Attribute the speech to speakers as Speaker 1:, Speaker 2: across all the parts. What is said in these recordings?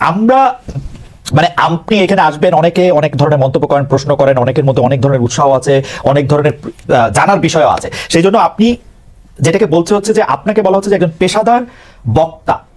Speaker 1: আমরা মানে আপনি এখানে আসবেন, অনেকে অনেক ধরনের মন্তব্য করেন, প্রশ্ন করেন, অনেকের মধ্যে অনেক ধরনের উৎসাহ আছে, অনেক ধরনের জানার বিষয় আছে। সেই জন্য আপনি যেটাকে বলছে হচ্ছে যে, আপনাকে বলা হচ্ছে যে একজন পেশাদার বক্তা।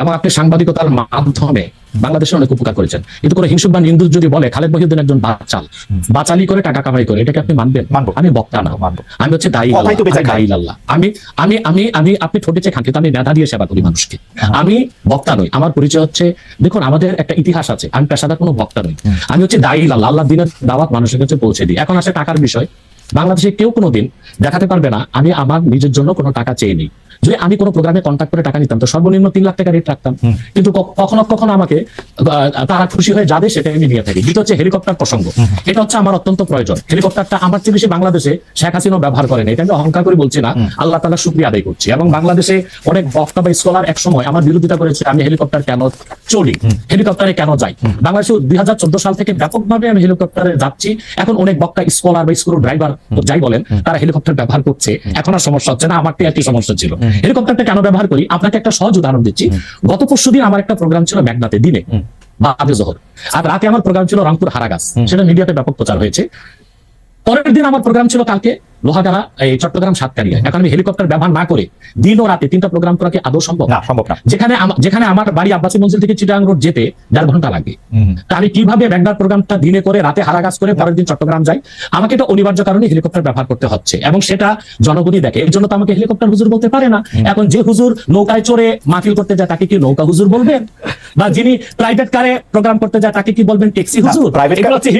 Speaker 2: এবং আপনি সাংবাদিকতার মাধ্যমে বাংলাদেশে অনেক উপকার করেছেন। কিন্তু কোনো হিংসুক বা নিন্দুক যদি বলে খালেদ মহিউদ্দিন একজন বাচাল বাচালি করে টাকা কামাই করে এটাকে আপনি মানবেন? আমি বক্তা না। আমি হচ্ছে দায়ী দায়ী আল্লাহ। আমি আমি আমি আমি আপনি ঠোঁটেছে খান কিন্তু আমি মেধা দিয়ে সেবা করি মানুষকে। আমি বক্তা নই। আমার পরিচয় হচ্ছে দেখুন আমাদের একটা ইতিহাস আছে। আমি পেশাদার কোনো বক্তা নই। আমি হচ্ছে দায়ী আল্লাহ। আল্লাহ দিনের দাওয়াত মানুষের কাছে পৌঁছে দিই। এখন আসে টাকার বিষয়। বাংলাদেশে কেউ কোনোদিন দেখাতে পারবে না আমি আমার নিজের জন্য কোনো টাকা চেয়ে নিই। যদি আমি কোনো প্রোগ্রামে কন্ট্যাক্ট করে টাকা নিতাম। তো সর্বনিম্ন তিন লাখ টাকা রেট রাখতাম। কিন্তু কখনো কখনো আমাকে তারা খুশি হয়ে যাবে সেটা আমি নিয়ে থাকি। দ্বিতীয় হচ্ছে হেলিকপ্টার প্রসঙ্গ। এটা হচ্ছে আমার অত্যন্ত প্রয়োজন। হেলিকপ্টারটা আমার চেয়ে বেশি বাংলাদেশে শেখ হাসিনাও ব্যবহার করেন এটা আমি অহংকার করে বলছি না। আল্লাহ তালা শুক্রিয়া আদায় করছি। এবং বাংলাদেশে অনেক বক্তা বা স্কলার এক সময় আমার বিরোধিতা করেছে আমি হেলিকপ্টার কেন চলি? হেলিকপ্টারে কেন যাই? বাংলাদেশে দুই হাজার চোদ্দ সাল থেকে ব্যাপকভাবে আমি হেলিকপ্টারে যাচ্ছি। এখন অনেক বক্তা স্কলার বা স্ক্রু ড্রাইভার যাই বলেন তারা হেলিকপ্টার ব্যবহার করছে। এখন আর সমস্যা হচ্ছে না। আমার তো একটি সমস্যা ছিল। হেলিকপ্টারটা কেন ব্যবহার করি আপনাকে একটা সহজ উদাহরণ দিচ্ছি। গত পরশু দিন আমার একটা প্রোগ্রাম ছিল মেঘনাতে দিনে বা জহর জোহর। আর রাতে আমার প্রোগ্রাম ছিল রংপুর হারাগাস সেটা মিডিয়াতে ব্যাপক প্রচার হয়েছে। পরের দিন আমার প্রোগ্রাম ছিল কালকে লোহাগাড়া এই চট্টগ্রাম সাতকারিয়া এখন আমি হেলিকপ্টার ব্যবহার না করে দিন ও রাতে তিনটা প্রোগ্রাম করা কি আদৌ সম্ভব?
Speaker 1: না সম্ভব না।
Speaker 2: যেখানে যেখানে আমার বাড়ি আব্বাসী মঞ্জিল থেকে চিটাং রোড যেতে দেড় ঘণ্টা লাগে। তা আমি কীভাবে ব্যাংকার প্রোগ্রামটা দিনে করে রাতে হারাগাছ করে পরের দিন চট্টগ্রাম যাই? আমাকে এটা অনিবার্য কারণে হেলিকপ্টার ব্যবহার করতে হচ্ছে এবং সেটা জনগণই দেখে। এর জন্য তো আমাকে হেলিকপ্টার হুজুর বলতে পারে না। এখন যে হুজুর নৌকায় চড়ে মাহফিল করতে যায় তাকে কি নৌকা হুজুর বলবেন? বা যিনি প্রাইভেট কারে প্রোগ্রাম করতে যায় তাকে কি বলবেন ট্যাক্সি হুজুর? এগুলো হচ্ছে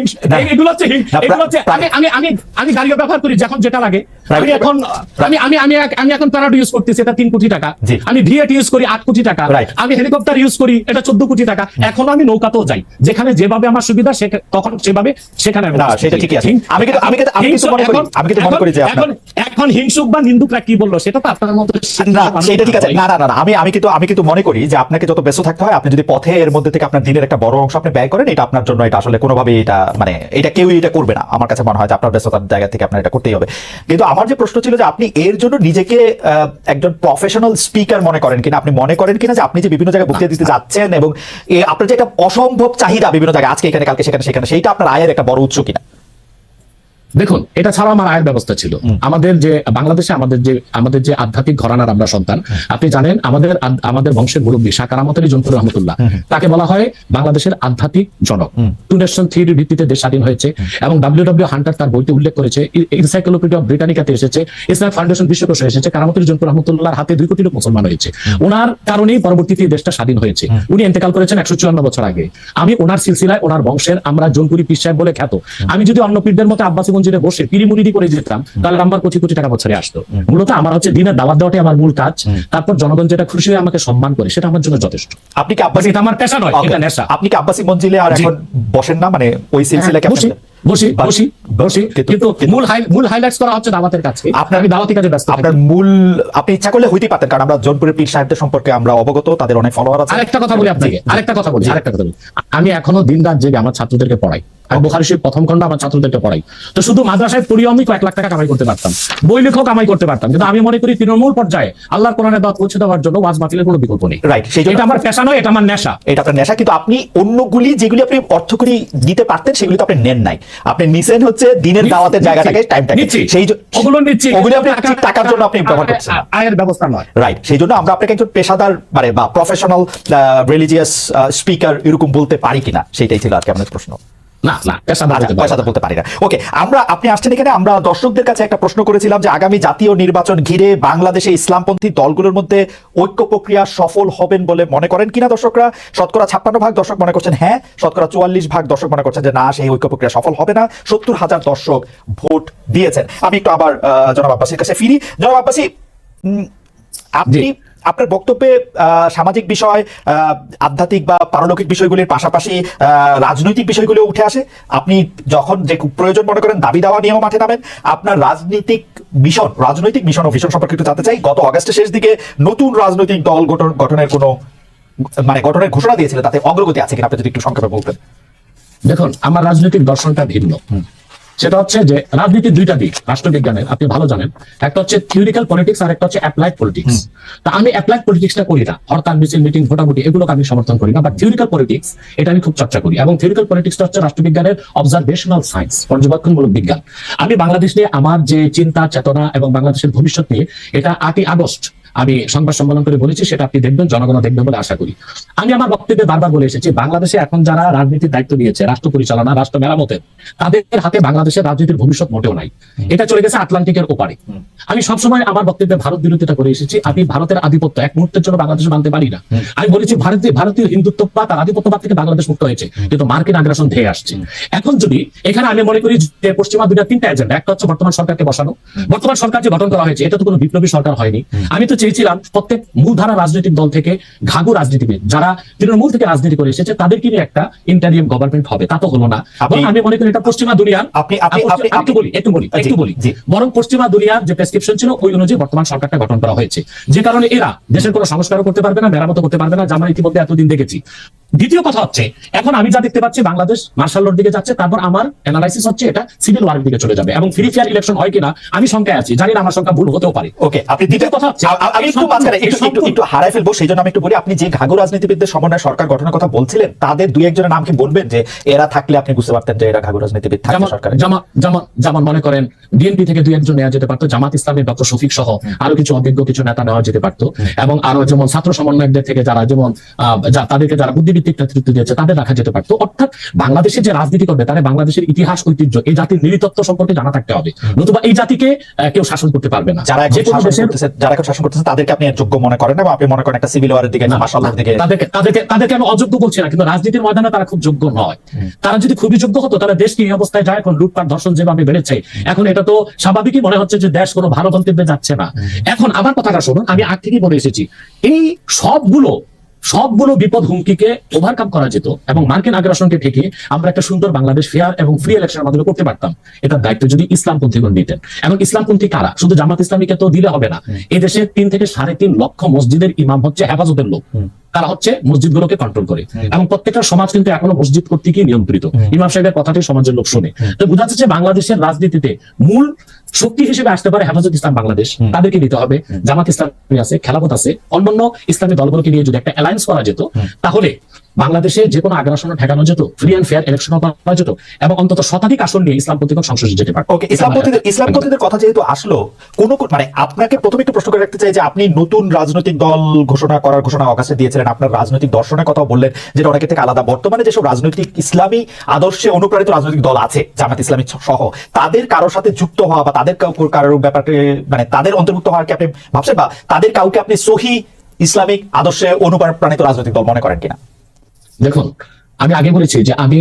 Speaker 2: এগুলো হচ্ছে আমি আমি আমি গাড়িও ব্যবহার করি যখন যেটা লাগে। আমি এখন আমি আমি আমি আমি এখন প্যারাড ইউজ করতেছি এটা তিন কোটি টাকা। আমি ভিএট ইউজ করি আট কোটি টাকা। আমি হেলিকপ্টার ইউজ করি এটা চোদ্দ কোটি টাকা। এখনও আমি নৌকাতেও যাই। যেখানে যেভাবে আমার সুবিধা সেটা- তখন সেভাবে সেখানে আমি
Speaker 1: সেটা। ঠিকই আছে। আমি কিন্তু- আমি কিন্তু- আমি
Speaker 2: হিংসুক-
Speaker 1: মনে করি- আমি কিন্তু মনে করি যে
Speaker 2: এখন এখন হিংসুক বা নিন্দুকরা কি বলল সেটা তো আপনার মতো
Speaker 1: সেটা ঠিক আছে। না না না না, আমি আমি কিন্তু আমি কিন্তু মনে করি যে আপনাকে যত ব্যস্ত থাকতে হয় আপনি যদি পথে এর মধ্যে থেকে আপনার দিনের একটা বড় অংশ আপনি ব্যয় করেন এটা আপনার জন্য এটা আসলে কোনোভাবেই এটা মানে এটা কেউই এটা করবে না। আমার কাছে মনে হয় যে আপনার ব্যস্ততার জায়গা থেকে আপনার এটা করতেই হবে। কিন্তু আমার যে প্রশ্ন ছিল যে আপনি এর জন্য নিজেকে আহ, একজন প্রফেশনাল স্পিকার মনে করেন কিনা আপনি মনে করেন কিনা যে আপনি যে বিভিন্ন জায়গায় বক্তৃতা দিতে যাচ্ছেন এবং আপনার যে একটা অসম্ভব চাহিদা বিভিন্ন জায়গায় আজকে এখানে কালকে সেখানে সেখানে সেইটা আপনার আয়ের একটা বড় উৎস কিনা?
Speaker 2: দেখুন এটা ছাড়া আমার আয়ের ব্যবস্থা ছিল। আমাদের যে বাংলাদেশে আমাদের যে আমাদের যে আধ্যাত্মিক ঘরানার আমরা সন্তান আপনি জানেন আমাদের আমাদের বংশের মুরব্বী সাকারামত আলী জন্তুর রহমতুল্লাহ। তাকে বলা হয় বাংলাদেশের আধ্যাত্মিক জনক। টু নেশন থিওরির ভিত্তিতে দেশ স্বাধীন হয়েছে এবং ডাব্লিউ ডাব্লিউ হান্টার তার বইতে উল্লেখ করেছে এনসাইক্লোপিডিয়া অফ ব্রিটানিকাতে এসেছে ইসলাম ফাউন্ডেশন বিশ্বকোষে এসেছে কারামত আলী জন্তুর রহমতুল্লাহর হাতে দুই কোটি লোক মুসলমান হয়েছে। ওনার কারণেই পরবর্তীতে দেশটা স্বাধীন হয়েছে। উনি এন্তেকাল করেছেন একশো চুয়ান্ন বছর আগে। আমি ওনার সিলসিলায় ওনার বংশের আমরা জনপুরি পীর সাহেব বলে খ্যাত। আমি যদি অন্য পীরদের মতো আব্বাসী মঞ্জিরে বসে পিড়ি মুড়িদি করে যেতাম তাহলে আমার কোটি কোটি টাকা বছরে আসতো। মূলত আমার হচ্ছে দিনের দাওয়াত দেওয়াটাই আমার মূল কাজ। তারপর জনগণ যেটা খুশি হয়ে আমাকে সম্মান করে সেটা আমার জন্য যথেষ্ট।
Speaker 1: আপনি কি আব্বাসি
Speaker 2: আব্বাসী আমার পেশা নয় এটা নেশা।
Speaker 1: আপনি কি আব্বাসি মঞ্জিলে আর এখন বসেন না? মানে ওই সিলসিলাকে
Speaker 2: বসি বসি বসি। বসি
Speaker 1: কিন্তু-
Speaker 2: কিন্তু
Speaker 1: কিন্তু-
Speaker 2: মূল মূল হাইলাইটস করা হচ্ছে দাওয়াতের কাছে
Speaker 1: আপনার-
Speaker 2: আমি দাওয়াতি কাজে ব্যস্ত
Speaker 1: আপনার মূল আপনি ইচ্ছা করলে হইতেই পারতেন কারণ আমরা জোনপুরের পীর সাহেবদের সম্পর্কে আমরা অবগত তাদের অনেক ফলোয়ার আছে।
Speaker 2: আরেকটা কথা বলি আপনাকে
Speaker 1: জি, জি।
Speaker 2: আরেকটা কথা বলি আরেকটা কথা বলি। আমি এখনও দিন রাত জেগে আমার ছাত্রদেরকে পড়াই। আমি বোখারি শরীফ প্রথম খন্ড আমার ছাত্রদেরকে পড়াই। তো শুধু মাদ্রাসায় পড়িও আমি কয়েক লাখ টাকা কামাই করতে পারতাম। বই লেখক কামাই করতে পারতাম। কিন্তু আমি মনে করি তৃণমূল পর্যায়ে আল্লাহর কোরআনের দাওয়াত পৌঁছে দেওয়ার জন্য ওয়াজ মাতিলের কোনো বিকল্প নেই।
Speaker 1: রাইট সেই
Speaker 2: এটা আমার পেশা নয় এটা আমার নেশা।
Speaker 1: এটা আপনার নেশা কিন্তু আপনি অন্যগুলি যেগুলি আপনি অর্থকরী দিতে পারতেন সেগুলি তো আপনি নেন নাই। আপনি নিছেন হচ্ছে দিনের দাওয়াতের জায়গাটাকে টাইমটাকে
Speaker 2: নিচ্ছি।
Speaker 1: সেই
Speaker 2: ওগুলো নিচ্ছি
Speaker 1: ওগুলো আপনি টাকার জন্য আপনি ব্যবহার করছেন।
Speaker 2: আয়ের ব্যবস্থা নয়।
Speaker 1: রাইট সেই জন্য আমরা আপনাকে একজন পেশাদার মানে বা প্রফেশনাল রিলিজিয়াস স্পিকার এরকম বলতে পারি কিনা সেটাই ছিল আজকে আমাদের প্রশ্ন।
Speaker 2: না না
Speaker 1: আচ্ছা, পয়সা তো বলতে পারি না। ওকে আমরা আপনি আসছেন এখানে আমরা দর্শকদের কাছে একটা প্রশ্ন করেছিলাম যে আগামী জাতীয় নির্বাচন ঘিরে বাংলাদেশে ইসলামপন্থী দলগুলোর মধ্যে ঐক্য প্রক্রিয়া সফল হবেন বলে মনে করেন কিনা দর্শকরা? শতকরা ছাপ্পান্ন ভাগ দর্শক মনে করছেন হ্যাঁ শতকরা চুয়াল্লিশ ভাগ দর্শক মনে করছেন যে না সেই ঐক্য প্রক্রিয়া সফল হবে না। সত্তর হাজার দর্শক ভোট দিয়েছেন। আমি একটু আবার জনাব আব্বাসির কাছে ফিরি। জনাব আব্বাসি উম, আপনি। আপনার বক্তব্যে আহ, সামাজিক বিষয় আহ, আধ্যাত্মিক বা পারলৌকিক বিষয়গুলির পাশাপাশি রাজনৈতিক বিষয়গুলো উঠে আসে। আপনি যখন যে প্রয়োজন মনে করেন দাবি দেওয়া নিয়েও মাঠে নামেন। আপনার রাজনৈতিক মিশন রাজনৈতিক মিশন ও ভিশন সম্পর্কে একটু জানতে চাই গত অগস্টের শেষ দিকে নতুন রাজনৈতিক দল গঠন গঠনের কোনো মানে গঠনের ঘোষণা দিয়েছিল তাতে অগ্রগতি আছে কিনা আপনি যদি একটু সংক্ষেপে বলতেন।
Speaker 2: দেখুন আমার রাজনৈতিক দর্শনটা ভিন্ন। সেটা হচ্ছে যে রাজনীতির দুইটা দিক রাষ্ট্রবিজ্ঞানের আপনি ভালো জানেন। একটা হচ্ছে থিওরিক্যাল পলিটিক্স আর একটা হচ্ছে অ্যাপ্লাইড পলিটিক্স তা আমি অ্যাপ্লাইড পলিটিক্সটা করি না। হরতাল মিছিল মিটিং ভোটাভুটি এগুলোকে আমি সমর্থন করি না। বাট থিওরিক্যাল পলিটিক্স এটা আমি খুব চর্চা করি। এবং থিওরিক্যাল পলিটিক্সটা হচ্ছে রাষ্ট্রবিজ্ঞানের অবজারভেশনাল সায়েন্স পর্যবেক্ষণমূলক বিজ্ঞান। আমি বাংলাদেশ নিয়ে আমার যে চিন্তা চেতনা এবং বাংলাদেশের ভবিষ্যৎ নিয়ে এটা আটই আগস্ট আমি সংবাদ সম্মেলন করে বলেছি, সেটা আপনি দেখবেন জনগণ দেখবেন বলে আশা করি। আমি আমার বক্তব্যে বারবার বলে এসেছি, বাংলাদেশে এখন যারা রাজনীতির দায়িত্ব নিয়েছে, রাষ্ট্র পরিচালনা, রাষ্ট্র মেরামতের, তাদের হাতে বাংলাদেশের রাজনীতির ভবিষ্যৎ মোটেও নাই। এটা চলে গেছে আটলান্টিকের ওপারে। আমি সবসময় আমার বক্তব্যে ভারত বিরোধিতা করে এসেছি, আমি ভারতের আধিপত্য এক মুহূর্তের জন্য বাংলাদেশে মানতে পারি না। আমি বলেছি ভারতীয় ভারতীয় হিন্দুত্ববাদ আর আধিপত্যবাদ থেকে বাংলাদেশ মুক্ত হয়েছে, কিন্তু মার্কিন আগ্রাসন ধেয়ে আসছে। এখন যদি এখানে আমি মনে করি যে পশ্চিমা দুনিয়ার তিনটা এজেন্ডা একটা হচ্ছে বর্তমান সরকারকে বসানো। বর্তমান সরকার যে গঠন করা হয়েছে এটা তো কোনো বিপ্লবী সরকার হয়নি। আমি তো চেয়েছিলাম প্রত্যেক মূলধারা রাজনৈতিক দল থেকে ঘাগু রাজনীতিবিদ যারা তৃণমূল থেকে রাজনীতি করে এসেছে তাদেরকে নিয়ে একটা ইন্টারিয়াম গভর্নমেন্ট হবে। তা তো হলো না। আমি মনে করি এটা পশ্চিমা দুনিয়ার
Speaker 1: আপনি-
Speaker 2: একটু বলি একটু বলি একটু বলি। বরং পশ্চিমা দুনিয়ার যে প্রেসক্রিপশন ছিল ওই অনুযায়ী বর্তমান সরকারটা গঠন করা হয়েছে। যে কারণে এরা দেশের কোনো সংস্কারও করতে পারবে না মেরামত করতে পারবে না যা আমরা ইতিমধ্যে এতদিন দেখেছি। দ্বিতীয় কথা হচ্ছে এখন আমি যা দেখতে পাচ্ছি বাংলাদেশ মার্শাল লোর দিকে যাচ্ছে তারপর আমার অ্যানালাইসিস হচ্ছে এটা সিভিল ওয়ারের দিকে চলে যাবে। এবং ফ্রি ফেয়ার ইলেকশন হয় কিনা আমি শঙ্কায় আছি। জানি না আমার সংখ্যা ভুল হতেও পারে।
Speaker 1: ওকে আপনি
Speaker 2: দ্বিতীয় কথা হচ্ছে,
Speaker 1: আমি একটু মাঝখানে একটু একটু একটু হারাই ফেলব সেই জন্য আমি একটু বলি আপনি যে ঘাগু রাজনীতিবিদদের সমন্বয়ে সরকার গঠনের কথা বলছিলেন তাদের দুই একজনের নাম কি বলবেন? যে এরা থাকলে আপনি বুঝতে পারতেন যে এরা ঘাগু রাজনীতিবিদ থাকবে সরকারে
Speaker 2: যেমন- যেমন- যেমন মনে করেন বিএনপি থেকে দুই একজন নেওয়া যেতে পারতো জামাত ইসলামের ডক্টর শফিক সহ আরও কিছু অভিজ্ঞ কিছু নেতা নেওয়া যেতে পারতো। এবং আরও যেমন ছাত্র সমন্বয়কদের থেকে যারা যেমন তাদেরকে যারা বুদ্ধিভিত্তিক নেতৃত্ব দিয়েছে তাদের রাখা যেতে পারতো। অর্থাৎ বাংলাদেশে যে রাজনীতি করবে তারা বাংলাদেশের ইতিহাস ঐতিহ্য এই জাতির নৃতত্ব সম্পর্কে জানা থাকতে হবে। নতুবা এই জাতিকে কেউ শাসন করতে পারবে না।
Speaker 1: যারা
Speaker 2: যে কোনো
Speaker 1: শাসন
Speaker 2: দেশের
Speaker 1: যারা শাসন করতেছে তাদেরকে আপনি যোগ্য মনে করেন না বা আপনি মনে করেন একটা সিভিল ওয়ারের দিকে মাসাল্লাহ দিকে
Speaker 2: তাদেরকে তাদেরকে তাদেরকে আমি অযোগ্য বলছি না কিন্তু রাজনীতির ময়দানে তারা খুব যোগ্য নয়। তারা যদি খুবই যোগ্য হতো তারা দেশকে এই অবস্থায় যায়? এখন লুটপাট ধর্ষণ যেভাবে বেড়েছে এখন এটা তো স্বাভাবিকই মনে হচ্ছে যে দেশ কোনো ভালো গন্তব্যে যাচ্ছে না। এখন আমার কথাটা শুনুন আমি আগ থেকেই বলে এসেছি এই সবগুলো সবগুলো বিপদ হুমকিকে ওভারকাম করা যেত এবং মার্কিন আগ্রাসনকে ঠেকে আমরা একটা সুন্দর বাংলাদেশ ফেয়ার এবং ফ্রি ইলেকশনের মাধ্যমে করতে পারতাম। এটার দায়িত্ব যদি ইসলামপন্থীগণ নিতেন। এবং ইসলামপন্থী কারা? শুধু জামাত ইসলামীকে তো দিলে হবে না। এদেশে তিন থেকে সাড়ে তিন লক্ষ মসজিদের ইমাম হচ্ছে হেফাজতের লোক। তারা হচ্ছে মসজিদগুলোকে কন্ট্রোল করে। এবং প্রত্যেকটা সমাজ কিন্তু এখনও মসজিদ কর্তৃকই নিয়ন্ত্রিত। ইমাম সাহেবের কথাটি সমাজের লোক শুনে। তো বোঝা যাচ্ছে বাংলাদেশের রাজনীতিতে মূল শক্তি হিসেবে আসতে পারে হেফাজত ইসলাম বাংলাদেশ। তাদেরকে নিতে হবে। জামাত ইসলামী আছে খেলাফত আছে। অন্যান্য ইসলামী দলগুলোকে নিয়ে যদি একটা অ্যালায়েন্স করা যেত তাহলে বাংলাদেশে যে কোনো আগ্রাসন ঠেকানো যেত ফ্রি অ্যান্ড ফেয়ার ইলেকশন করা যেত। এবং অন্তত শতাধিক আসন নিয়ে ইসলাম প্রতিপক্ষ সংসদে যেতে পারত।
Speaker 1: ওকে ইসলামপন্থীদের ইসলামপন্থীদের কথা যেহেতু আসলো কোন কোন- মানে আপনাকে প্রথমে একটু প্রশ্ন করে রাখতে চাই যে আপনি নতুন রাজনৈতিক দল ঘোষণা করার ঘোষণা অকাশে দিয়েছিলেন আপনার রাজনৈতিক দর্শনের কথা বললেন যেটা অনেকের থেকে আলাদা। বর্তমানে যেসব রাজনৈতিক ইসলামী আদর্শে অনুপ্রাণিত রাজনৈতিক দল আছে, জামাত ইসলামী সহ, তাদের কারোর সাথে যুক্ত হওয়া বা তাদের কারোর ব্যাপারে মানে তাদের অন্তর্ভুক্ত হওয়ার কি আপনি ভাবছেন বা তাদের কাউকে আপনি সহি ইসলামিক আদর্শে অনুপ্রাণিত রাজনৈতিক দল মনে করেন কিনা?
Speaker 2: দেখুন, আমি আগে বলেছি যে আমি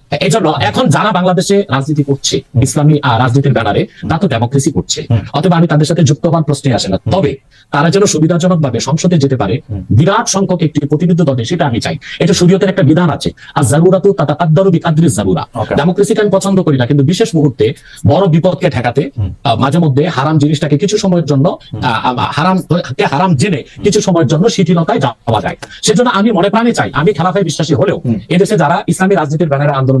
Speaker 2: এই জন্য এখন যারা বাংলাদেশে রাজনীতি করছে ইসলামী রাজনীতির ব্যানারে তা তো ডেমোক্রেসি করছে। অথবা আমি তাদের সাথে যুক্ত হওয়ার প্রশ্নে আসে না। তবে তারা যেন সুবিধাজনক ভাবে সংসদে যেতে পারে বিরাট সংখ্যক একটি প্রতিনিধি দলে সেটা আমি চাই। এটা শরীয়তের একটা বিধান আছে আর জারুরাতু তাতা কাদ্দারু বিকাদ্রি জারুরা. ডেমোক্রেসিকে আমি পছন্দ করি না কিন্তু বিশেষ মুহূর্তে বড় বিপদকে ঠেকাতে মাঝে মধ্যে হারাম জিনিসটাকে কিছু সময়ের জন্য হারাম হারাম জেনে কিছু সময়ের জন্য শিথিলতায় যাওয়া যায়। সেজন্য আমি মনে প্রাণে চাই আমি খেলাফায় বিশ্বাসী হলেও এদেশে যারা ইসলামী রাজনীতির ব্যানারে আন্দোলন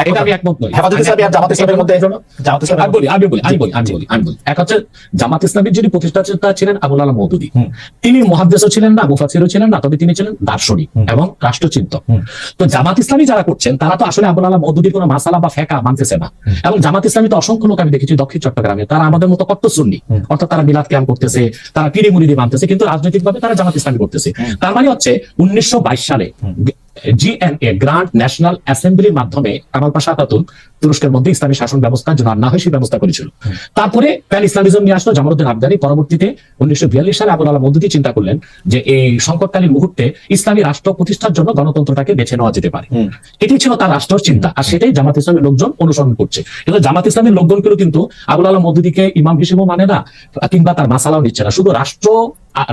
Speaker 2: আমি একমত নই
Speaker 1: একমত
Speaker 2: এটা আমি একমত নই।
Speaker 1: হেফাজত ইসলামী আর জামাত ইসলামের মধ্যে জামাত ইসলামের
Speaker 2: আমি বলি আমি বলি আমি বলি আমি বলি আমি বলি। এক হচ্ছে জামাত ইসলামের যিনি প্রতিষ্ঠাতা ছিলেন আবুল আলম মৌদুদি তিনি মহাদ্দেশও ছিলেন না মুফাসিরও ছিলেন না তবে তিনি ছিলেন দার্শনিক এবং রাষ্ট্রচিন্তক। তো জামাত ইসলামী যারা করছেন তারা তো আসলে আবুল আলম মৌদুদির কোনো মাসালা বা ফেকা মানতেছে না। এবং জামাত ইসলামী তো অসংখ্য লোক আমি দেখেছি দক্ষিণ চট্টগ্রামে তারা আমাদের মতো কত সুন্নি। অর্থাৎ তারা মিলাদ ক্যাম্প করতেছে তারা পিড়ি মুড়ি মানতেছে কিন্তু রাজনৈতিকভাবে তারা জামাত ইসলামী করতেছে। তার মানে হচ্ছে উনিশশো বাইশ সালে জিএনএ গ্রান্ড ন্যাশনাল অ্যাসেম্বলির মাধ্যমে কামাল পাশা আতাতুল তুরস্কের মধ্যে ইসলামী শাসন ব্যবস্থা যেন না হয় সেই ব্যবস্থা করেছিল। তারপরে প্যান ইসলামিজম নিয়ে আসলো জামালউদ্দিন আফগানি পরবর্তীতে উনিশশো বিয়াল্লিশ সালে আবুল আলাহ মদুদি চিন্তা করলেন যে এই সংকটকালীন মুহূর্তে ইসলামী রাষ্ট্র প্রতিষ্ঠার জন্য গণতন্ত্রটাকে বেছে নেওয়া যেতে পারে। এটি ছিল তার রাষ্ট্রের চিন্তা। আর সেটাই জামাত ইসলামের লোকজন অনুসরণ করছে। কিন্তু জামাত ইসলামের লোকজনগুলো কিন্তু আবুল আলাহ মদুদিকে ইমাম হিসেবেও মানে না কিংবা তার মাসালাও নিচ্ছে না। শুধু রাষ্ট্র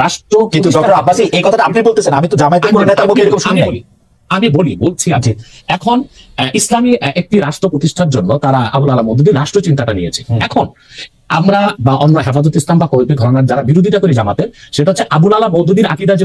Speaker 2: রাষ্ট্র
Speaker 1: কিন্তু ডক্টর আব্বাসি এই কথাটা আপনি বলতেছেন। আমি তো জামায়াতের
Speaker 2: আমি
Speaker 1: কোনো মুখে এরকম শুনি
Speaker 2: আমি বলি, বলছি আমি এখন আহ, ইসলামী একটি রাষ্ট্র প্রতিষ্ঠার জন্য তারা আবুল আলম মদুদি রাষ্ট্র চিন্তাটা নিয়েছে এখন আমরা বা অন্য হেফাজত ইসলাম বা কৌমি ঘরানার যারা বিরোধিতা করি জামাতের সেটা হচ্ছে আবুল আলা মদুদির আকিদা যে